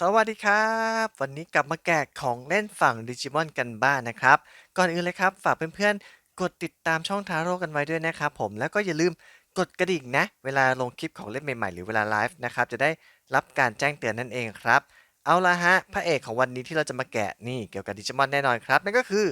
สวัสดีครับ วันนี้กลับมาแกะของเล่นฝั่งดิจิมอนกันบ้างนะครับ ก่อนอื่นเลยครับ ฝากเพื่อนๆ กดติดตามช่องทาโร่กันไว้ด้วยนะครับผมแล้วก็อย่าลืมกดกระดิ่งนะ เวลาลงคลิปของเล่นใหม่ๆ หรือเวลาไลฟ์นะครับ จะได้รับการแจ้งเตือนนั่นเองครับ เอาละฮะ พระเอกของวันนี้ที่เราจะมาแกะนี่เกี่ยวกับดิจิมอนแน่นอนครับ นั่นก็คือ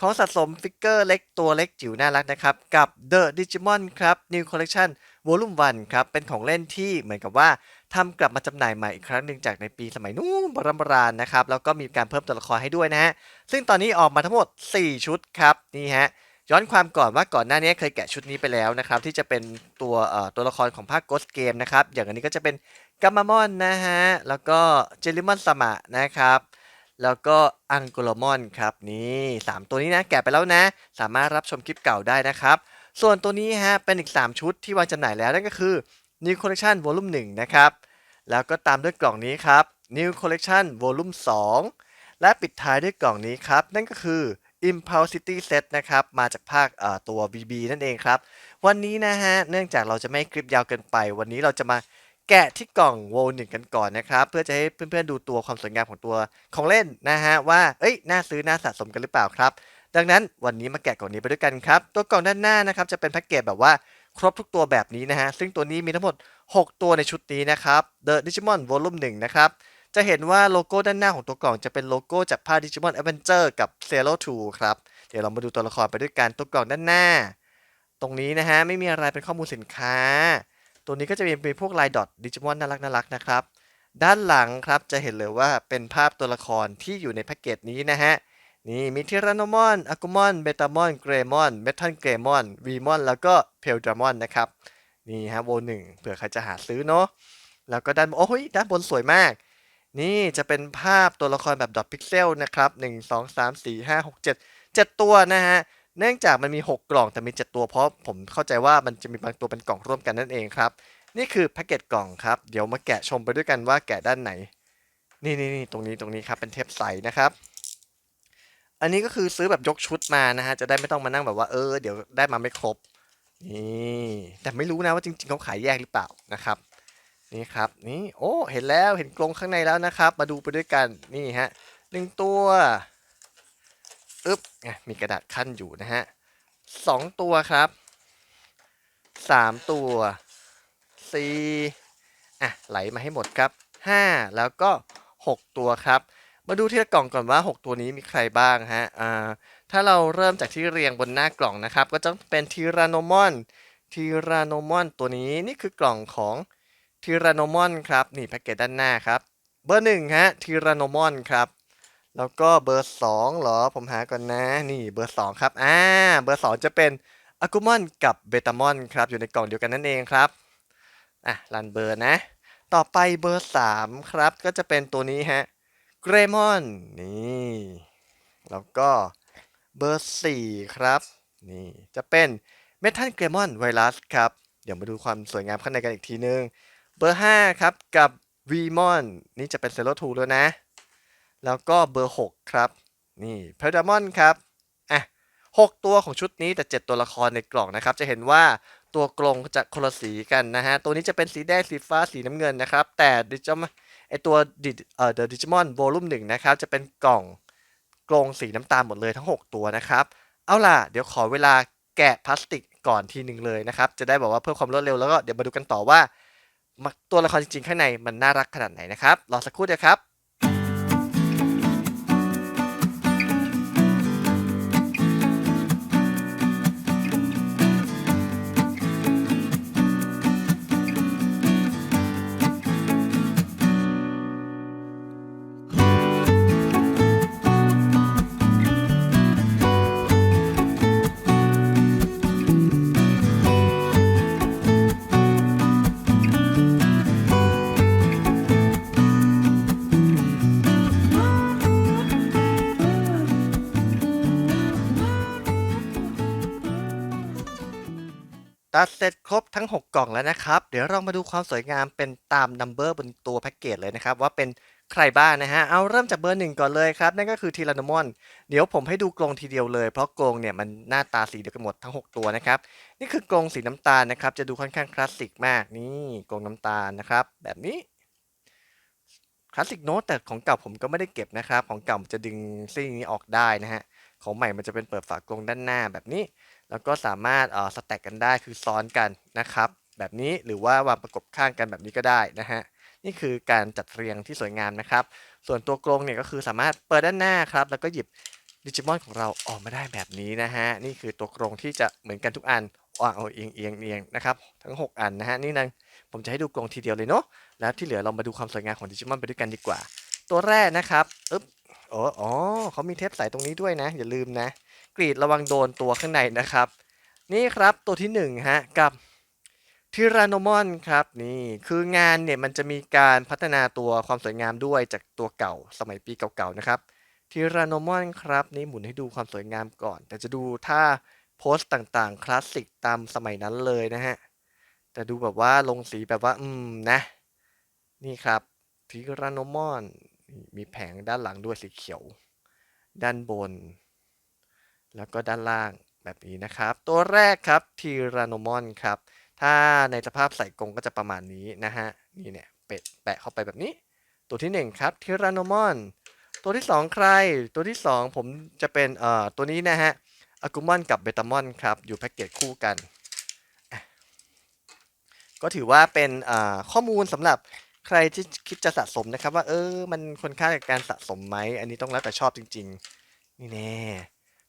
ของสะสมฟิกเกอร์เล็กตัวเล็กจิ๋วน่ารักนะครับ กับ The Digimon ครับ New Collection Volume 1 ครับ เป็นของเล่นที่เหมือนกับว่า ทำกลับมาจำหน่ายใหม่อีกครั้งหนึ่งจากในปีสมัยนู้นโบราณโบราณนะครับ แล้วก็มีการเพิ่มตัวละครให้ด้วยนะฮะ ซึ่งตอนนี้ออกมาทั้งหมด 4 ชุดครับนี่ฮะย้อนความก่อนว่าก่อนหน้านี้เคยแกะชุดนี้ไปแล้วนะครับ ที่จะเป็นตัวเอ่อตัวละครของภาค Ghost Game นะครับ อย่างอันนี้ก็จะเป็นกัมมามอนนะฮะ แล้วก็เจลิมอนสมะนะครับ แล้วก็อังโกลมอนครับนี่ 3 ตัวนี้นะแกะไปแล้วนะ สามารถรับชมคลิปเก่าได้นะครับ ส่วนตัวนี้ฮะเป็นอีก 3 ชุดที่วางจำหน่ายแล้วนั่นก็คือ New Collection Volume 1 นะครับ แล้วก็ตามด้วยกล่องนี้ครับ New Collection Volume 2 และปิดท้ายด้วยกล่องนี้ครับ นั่นก็คือ Impulse City Set นะครับ มาจากภาคตัว BB นั่นเองครับ วันนี้นะฮะ เนื่องจากเราจะไม่ให้คลิปยาวเกินไป วันนี้เราจะมาแกะที่กล่องโวหนึ่งกันก่อนนะครับ เพื่อจะให้เพื่อนๆดูตัวความสวยงามของตัวของเล่นนะฮะ ว่าเอ้ยน่าซื้อน่าสะสมกันหรือเปล่าครับ ดังนั้นวันนี้มาแกะกล่องนี้ไปด้วยกันครับ ตัวกล่องด้านหน้านะครับจะเป็นแพ็กเกจแบบว่า ครบทุกตัวแบบนี้นะฮะ ซึ่งตัวนี้มีทั้งหมด 6 ตัวในชุดนี้นะครับ The Digimon Volume 1 นะครับ จะเห็นว่าโลโก้ด้านหน้าของตัวกล่องจะเป็นโลโก้จากภาค Digimon Adventure กับ Zero Two ครับ เดี๋ยวเรามาดูตัวละครไปด้วยกันตัวกล่องด้านหน้า ตรงนี้นะฮะ ไม่มีอะไรเป็นข้อมูลสินค้า ตัวนี้ก็จะเป็นพวกลายดอทดิจิมอนน่ารักน่ารักนะครับ ด้านหลังครับจะเห็นเลยว่าเป็นภาพตัวละครที่อยู่ในแพ็กเกจนี้นะฮะ นี่มีทิรานอมอนอะกุมอน เบตามอน เกรมอน เมทัลเกรมอน วีมอน แล้วก็เพลดรามอนนะครับ นี่ฮะโวหนึ่งเผื่อใครจะหาซื้อเนาะ แล้วก็ด้านบนโอ้ยด้านบนสวยมาก นี่จะเป็นภาพตัวละครแบบดอทพิกเซลนะครับ 1 2 3 4 5 6 7 7 ตัวนะฮะ เนื่องจากมันมี 6 กล่องแต่มี 7 ตัวเพราะผมเข้าใจว่ามันจะมีบางตัวเป็นกล่องร่วมกันนั่นเองครับ นี่คือแพ็กเกจกล่องครับ เดี๋ยวมาแกะชมไปด้วยกันว่าแกะด้านไหน นี่นี่นี่ตรงนี้ตรงนี้ครับเป็นเทปใสนะครับ อันนี้ก็คือซื้อแบบยกชุดมานะฮะ จะได้ไม่ต้องมานั่งแบบว่าเออเดี๋ยวได้มาไม่ครบ นี่แต่ไม่รู้นะว่าจริง ๆเขาขายแยกหรือเปล่านะครับ นี่ครับ นี่โอ้เห็นแล้วเห็นกรงข้างในแล้วนะครับ มาดูไปด้วยกันนี่ฮะหนึ่งตัวอึ๊บมีกระดาษขั้นอยู่นะฮะสองตัวครับสามตัวสี่อะไหลมาให้หมดครับห้าแล้วก็หกตัวครับ มาดูที่ละกล่องก่อนว่า 6 ตัวนี้มีใครบ้างฮะอ่าถ้าเราเริ่มจากที่เรียงบนหน้ากล่องนะครับ ก็จะเป็นทีรานมอนทีรานมอนตัวนี้นี่คือกล่องของทีรานมอนครับนี่แพ็กเกจด้านหน้าครับ เบอร์หนึ่งฮะทีรานมอนครับ แล้วก็เบอร์สองเหรอผมหาก่อนนะ นี่เบอร์สองครับอ่าเบอร์สองจะเป็นอากุมอนกับเบตามอนครับอยู่ในกล่องเดียวกันนั่นเองครับอะรันเบอร์นะ ต่อไปเบอร์สามครับก็จะเป็นตัวนี้ฮะ เกรมอนนี่ แล้วก็เบอร์สี่ครับ นี่จะเป็นเมทัลเกรมอนไวรัสครับ เดี๋ยวมาดูความสวยงามข้างในกันอีกทีนึง เบอร์ห้าครับกับวีมอนนี่จะเป็นเซโ o ทูแล้วนะ แล้วก็เบอร์หกครับ นี่เพลดามอนครับอะหกตัวของชุดนี้แต่เจ็ดตัวละครในกล่องนะครับ จะเห็นว่าตัวกรงจะคนละสีกันนะฮะ ตัวนี้จะเป็นสีแดงสีฟ้าสีน้ำเงินนะครับ แต่ดิจิมไอตัวดิเอ่อ The Digimon Volume 1นะครับจะเป็นกล่องกรงสีน้ำตาลหมดเลยทั้ง 6 ตัวนะครับ เอาล่ะ เดี๋ยวขอเวลาแกะพลาสติกก่อนทีหนึ่งเลยนะครับ จะได้บอกว่าเพิ่มความรวดเร็วแล้วก็เดี๋ยวมาดูกันต่อว่า ตัวละครจริงๆ ข้างในมันน่ารักขนาดไหนนะครับ รอสักครู่เดียวครับ ตัดเสร็จครบทั้ง 6 กล่องแล้วนะครับ เดี๋ยวเรามาดูความสวยงามเป็นตามนัมเบอร์บนตัวแพ็กเกจเลยนะครับ ว่าเป็นใครบ้างนะฮะ เอาเริ่มจากเบอร์หนึ่งก่อนเลยครับ นั่นก็คือทีรานอมอน เดี๋ยวผมให้ดูกรงทีเดียวเลย เพราะกรงเนี่ยมันหน้าตาสีเดียวกันหมดทั้ง 6 ตัวนะครับ นี่คือกรงสีน้ำตาลนะครับ จะดูค่อนข้างคลาสสิกมาก นี่กรงน้ำตาลนะครับ แบบนี้ คลาสสิกโน้ตแต่ของเก่าผมก็ไม่ได้เก็บนะครับ ของเก่ามันจะดึงซิ่นี้ออกได้นะฮะ ของใหม่มันจะเป็นเปิดฝากรงด้านหน้าแบบนี้ แล้วก็สามารถเอ่อสแต็กกันได้คือซ้อนกันนะครับ แบบนี้หรือว่าวางประกบข้างกันแบบนี้ก็ได้นะฮะนี่คือการจัดเรียงที่สวยงามนะครับ ส่วนตัวกรงเนี่ยก็คือสามารถเปิดด้านหน้าครับ แล้วก็หยิบดิจิมอนของเราออกมาได้แบบนี้นะฮะ นี่คือตัวกรงที่จะเหมือนกันทุกอันวางเอาเอียงเอียงเอียงนะครับ ทั้ง 6 อันนะฮะ นี่นะผมจะให้ดูกรงทีเดียวเลยเนาะ แล้วที่เหลือเรามาดูความสวยงามของดิจิมอนไปด้วยกันดีกว่า ตัวแรกนะครับอึ๊บอ๋ออ๋อเขามีเทปใส่ตรงนี้ด้วยนะ อย่าลืมนะ กรีดระวังโดนตัวข้างในนะครับ นี่ครับตัวที่หนึ่งฮะกับทิรานมอนครับนี่คืองานเนี่ยมันจะมีการพัฒนาตัวความสวยงามด้วยจากตัวเก่าสมัยปีเก่าๆนะครับทิรานมอนครับนี่หมุนให้ดูความสวยงามก่อน แต่จะดูท่าโพสต์ต่างๆ คลาสสิกตามสมัยนั้นเลยนะฮะแต่ดูแบบว่าลงสีแบบว่า อืมนะ นี่ครับทิรานมอน มีแผงด้านหลังด้วยสีเขียว ด้านบน แล้วก็ด้านล่างแบบนี้นะครับ ตัวแรกครับทีรานมอนครับ ถ้าในสภาพใส่กรงก็จะประมาณนี้นะฮะ นี่เนี่ยเปะแปะเข้าไปแบบนี้ ตัวที่หนึ่งครับทีรานมอน ตัวที่สองใคร ตัวที่สองผมจะเป็นเอ่อตัวนี้นะฮะอากุมอนกับเบตามอนครับ อยู่แพ็กเกจคู่กัน ก็ถือว่าเป็นข้อมูลสำหรับ ใครที่คิดจะสะสมนะครับ ว่าเออมันค่อนข้ากับการสะสมไหม อันนี้ต้องแล้วแต่ชอบจริง ๆ นี่แน่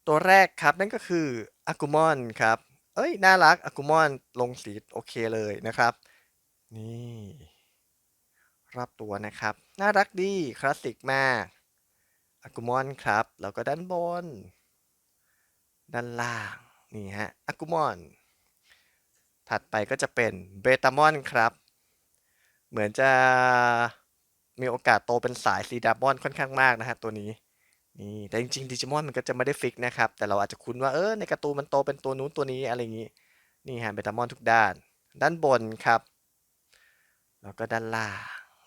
ตัวแรกครับนั่นก็คืออากุมอนครับ เอ้ย น่ารักอากุมอนลงสีโอเคเลยนะครับ นี่รอบตัวนะครับ น่ารักดี คลาสสิกมากอากุมอนครับ แล้วก็ด้านบน ด้านล่าง นี่ฮะอากุมอน ถัดไปก็จะเป็นเบตามอนครับ เหมือนจะมีโอกาสโตเป็นสายซีดามอนค่อนข้างมากนะฮะตัวนี้นี่แต่จริงๆดิจิมอนมันก็จะไม่ได้ฟิกนะครับ แต่เราอาจจะคุ้นว่าเออในการ์ตูนมันโตเป็นตัวนู้นตัวนี้อะไรอย่างนี้ นี่ฮะเบตามอนทุกด้าน ด้านบนครับ แล้วก็ด้านล่าง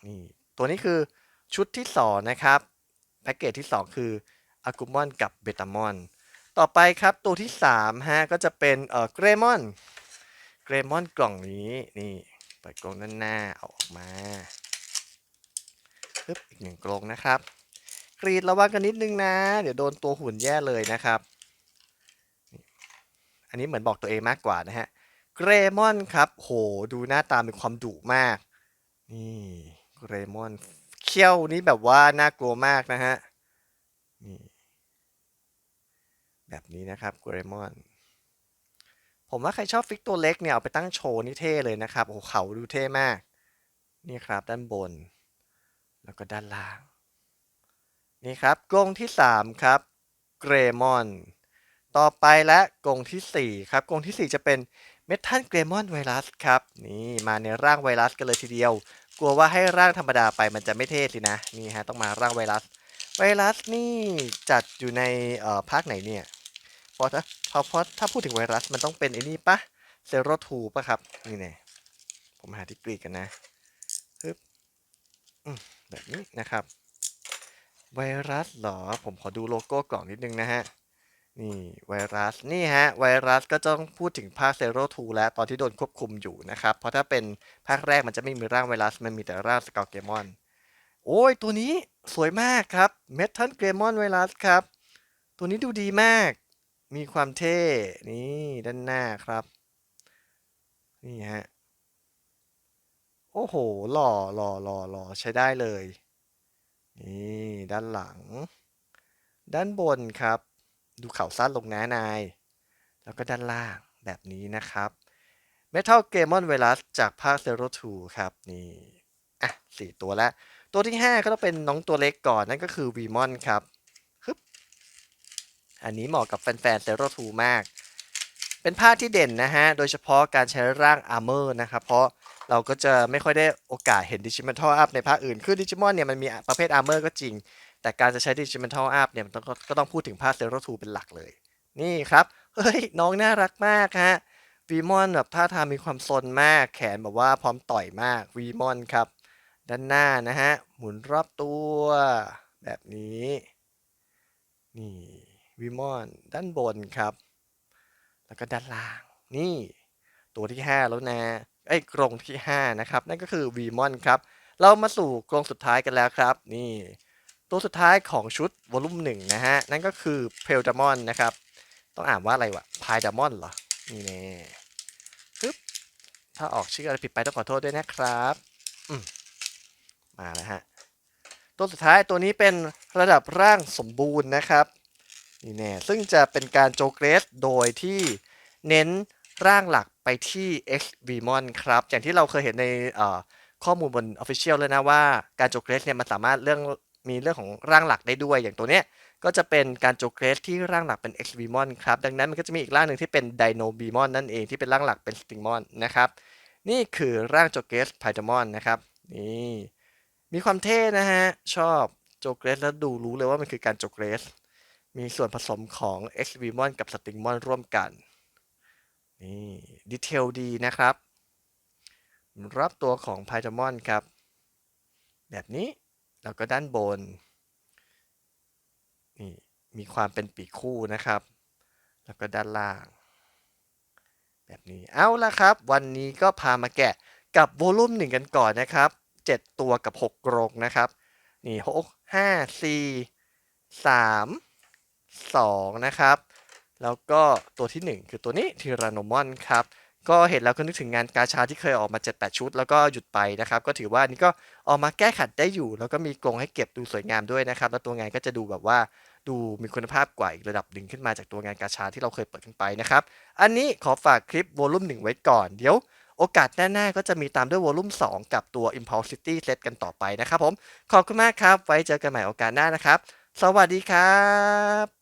นี่ตัวนี้คือชุดที่สองนะครับ แพ็กเกจที่สองคืออากุมอนกับเบตามอน ต่อไปครับตัวที่สามฮะก็จะเป็นเอ่อเกรมอนเกรมอนกล่องนี้นี่ ปิดกลองด้านหน้าเอาออกมาปึ๊บอีกหนึ่งกลองนะครับ กรีดระวังกันนิดนึงนะ เดี๋ยวโดนตัวหุ่นแย่เลยนะครับ อันนี้เหมือนบอกตัวเองมากกว่านะฮะเกรมอนครับโหดูหน้าตามีความดุมาก นี่เกรมอนเขี้ยวนี้แบบว่าน่ากลัวมากนะฮะนี่แบบนี้นะครับเกรมอน ผมว่าใครชอบฟิกตัวเล็กเนี่ยเอาไปตั้งโชว์นี่เท่เลยนะครับ โอ้เขาดูเท่มาก นี่ครับด้านบน แล้วก็ด้านล่าง นี่ครับกรงที่ 3 ครับเกรมอน ต่อไปและกรงทีสี่4 ครับกรงทีสี่ 4 จะเป็นเมทัลเกรมอนไวรัสครับ นี่มาในร่างไวรัสกันเลยทีเดียว กลัวว่าให้ร่างธรรมดาไปมันจะไม่เท่สินะ นี่ฮะต้องมาร่างไวรัส ไวรัสนี่จัดอยู่ในเอ่อภาคไหนเนี่ย พราะถ้าเพราะเพราะถ้าพูดถึงไวรัสมันต้องเป็นไอ้นี่ปะเซโรทูปะครับ นี่แน่ผมหาที่กรีดกันนะฮึบแบบนี้นะครับ ไวรัสเหรอ ผมขอดูโลโก้กล่องนิดนึงนะฮะ นี่ไวรัส นี่ฮะ ไวรัสก็ต้องพูดถึงภาค Zero Two แล้วตอนที่โดนควบคุมอยู่นะครับ เพราะถ้าเป็นภาคแรกมันจะไม่มีร่างไวรัส มันมีแต่ร่างสกาเกมอน โอ้ย ตัวนี้สวยมากครับ เมทัลเกมอนไวรัสครับ ตัวนี้ดูดีมาก มีความเท่ นี่ด้านหน้าครับ นี่ฮะ โอ้โห หล่อหล่อหล่อหล่อใช้ได้เลย นี่ด้านหลัง ด้านบนครับ ดูเข่าสั้นลงนะนาย แล้วก็ด้านล่างแบบนี้นะครับ Metal g a m o n Virus จากภาค Zero Two ครับ นี่ อะสี่ตัวแล้ว ตัวที่ 5 ก็ต้องเป็นน้องตัวเล็กก่อนนั่นก็คือ v m o n ครับ อันนี้เหมาะกับแฟนๆ Zero Two มาก เป็นภาคที่เด่นนะฮะ โดยเฉพาะการใช้ร่าง Armor นะครับ เพราะเราก็จะไม่ค่อยได้โอกาสเห็น Digimental Up ในภาคอื่น คือ Digimon เนี่ยมันมีประเภท Armor ก็จริง แต่การจะใช้ Digimental Up เนี่ยมันต้องก็ต้องพูดถึงภาค Zero Two เป็นหลักเลย นี่ครับ เฮ้ย น้องน่ารักมากฮะวีมอนแบบท่าทางมีความซนมาก แขนแบบว่าพร้อมต่อยมากวีมอนครับ ด้านหน้านะฮะ หมุนรอบตัว แบบนี้ นี่ วีมอนด้านบนครับ แล้วก็ด้านล่าง นี่ตัวที่ 5 แล้วนะไอ้กรงที่ 5 นะครับ นั่นก็คือวีมอนครับ เรามาสู่กรงสุดท้ายกันแล้วครับ นี่ ตัวสุดท้ายของชุดวอลลุ่มหนึ่งนะฮะ นั่นก็คือเพลดามอนนะครับ ต้องอ่านว่าอะไรวะพายดามอนเหรอ นี่แน่ปึ๊บถ้าออกชื่ออะไรผิดไปต้องขอโทษด้วยนะครับอืมมาแล้วฮะ ตัวสุดท้ายตัวนี้เป็นระดับร่างสมบูรณ์นะครับ นี่แน่ซึ่งจะเป็นการโจเกรสโดยที่เน้นร่างหลักไปที่ X v m o n ครับ อย่างที่เราเคยเห็นในข้อมูลบน Official เลยนะว่าการโจเกรสเนี่ยมันสามารถเรื่องมีเรื่องของร่างหลักได้ด้วย อย่างตัวเนี้ยก็จะเป็นการโจเกรสที่ร่างหลักเป็น X v m o n ครับ ดังนั้นมันก็จะมีอีกร่างหนึ่งที่เป็น Dino b m o n นั่นเองที่เป็นร่างหลักเป็น Stingmon นะครับนี่คือร่างโจเกรส p y d a m o n นะครับนี่มีความเท่นะฮะชอบโจเกรสแล้วดูรู้เลยว่ามันคือการโจเกรส มีส่วนผสมของ x v m o n กับ Stingmon ร่วมกัน นี่ดีเทลดีนะครับ รับตัวของ p y d a m o n ครับ แบบนี้แล้วก็ด้านบน นี่มีความเป็นปีกคู่นะครับ แล้วก็ด้านล่าง แบบนี้ เอาละครับ วันนี้ก็พามาแกะกับโวลูมหนึ่งกันก่อนนะครับ 7 ตัวกับ 6กรงนะครับ นี่ 6 5 4 3 2 นะครับ แล้วก็ตัวที่ 1 คือตัวนี้ทีรานมอนครับ ก็เห็นแล้วก็นึกถึงงานกาชาที่เคยออกมา 7-8 ชุด แล้วก็หยุดไปนะครับ ก็ถือว่านี่ก็ออกมาแก้ขัดได้อยู่ แล้วก็มีกรงให้เก็บดูสวยงามด้วยนะครับ แล้วตัวงานก็จะดูแบบว่าดูมีคุณภาพกว่าอีกระดับหนึ่งขึ้นมาจากตัวงานกาชาที่เราเคยเปิดกันไปนะครับ อันนี้ขอฝากคลิปวอลลุ่ม1ไว้ก่อน เดี๋ยวโอกาสหน้าๆก็จะมีตามด้วยวอลลุ่ม2 กับตัว Impulse City Set กันต่อไปนะครับผม ขอบคุณมากครับ ไว้เจอกันใหม่โอกาสหน้านะครับ สวัสดีครับ